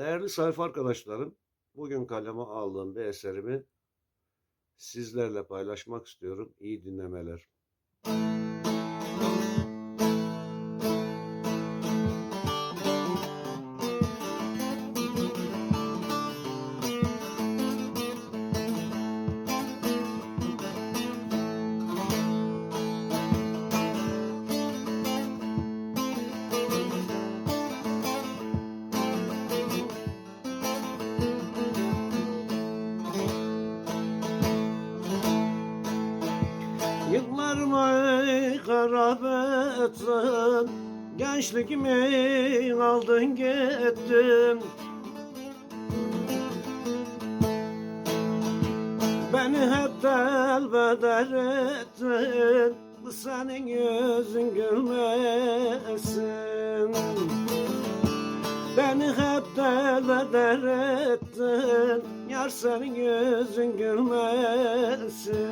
Değerli sayfa arkadaşlarım, bugün kaleme aldığım bir eserimi sizlerle paylaşmak istiyorum. İyi dinlemeler. Yıllarımı harap ettin Gençliğimi aldın gittin. Beni hep delbeder ettin. Senin yüzün gülmesin. Beni hep delbeder ettin. Yar senin yüzün gülmesin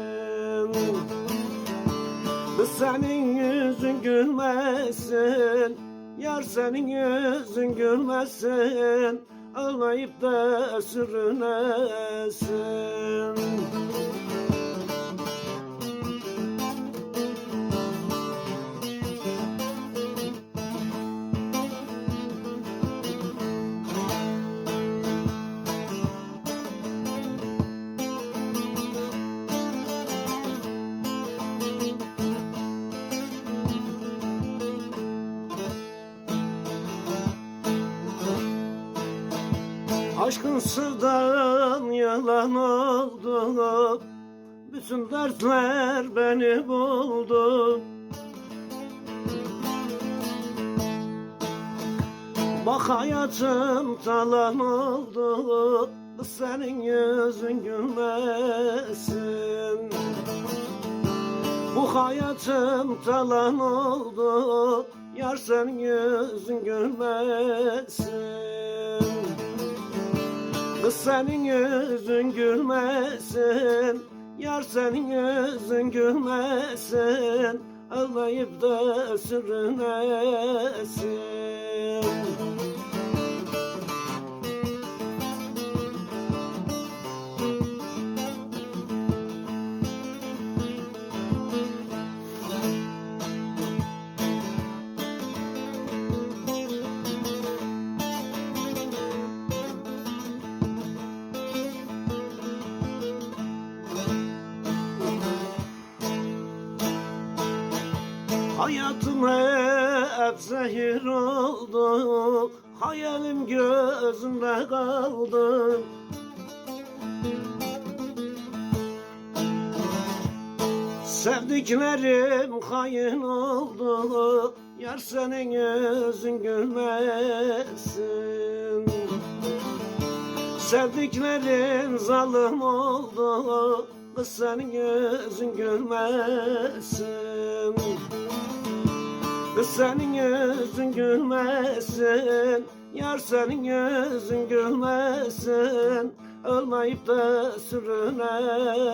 senin yüzün gülmesin Yar senin yüzün gülmesin Ağlayıp da sürünesin Aşkın sırdan yalan oldu Bütün dertler beni buldu. Bak hayatım talan oldu Senin yüzün gülmesin. Bu hayatım talan oldu. Yar senin yüzün gülmesin Kız senin yüzün gülmesin Yar senin yüzün gülmesin Ağlayıp da sürünesin Hayatım hep zehir oldu. Hayalim gözümde kaldı. Sevdiklerim hain oldu. Yar senin yüzün gülmesin. Sevdiklerin zalim oldu. Kız senin yüzün gülmesin Kız senin yüzün gülmesin Yar senin yüzün gülmesin. Olmayıp da sürünesin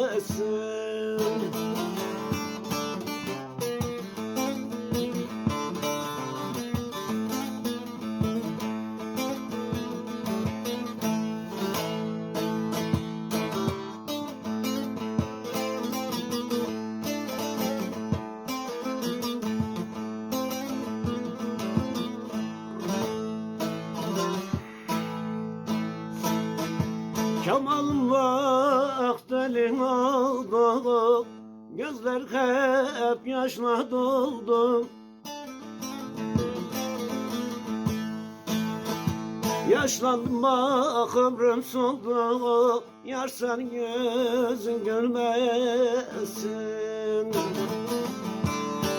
Kemal vaktelin oldu Gözler hep yaşla doldu. Yaşlandım bak ömrüm soldu Yar sen gözün görmesin.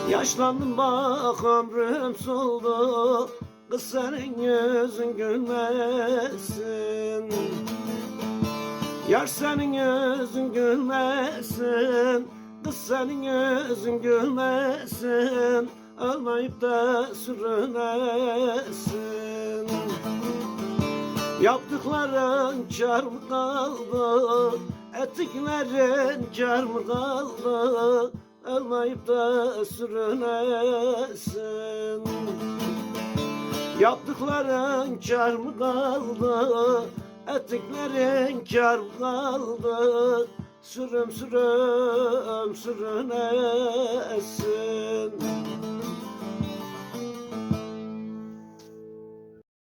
Yaşlandım bak ömrüm soldu Kız senin yüzün gülmesin Yar senin yüzün gülmesin Kız senin yüzün gülmesin Almayıp da sürünesin Yaptıkların kar mı kaldı Ettiklerin kar mı kaldı Almayıp da sürünesin Yaptıkların kar mı kaldı? Ettiklerin kar kaldı? Sürüm sürüm sürünesin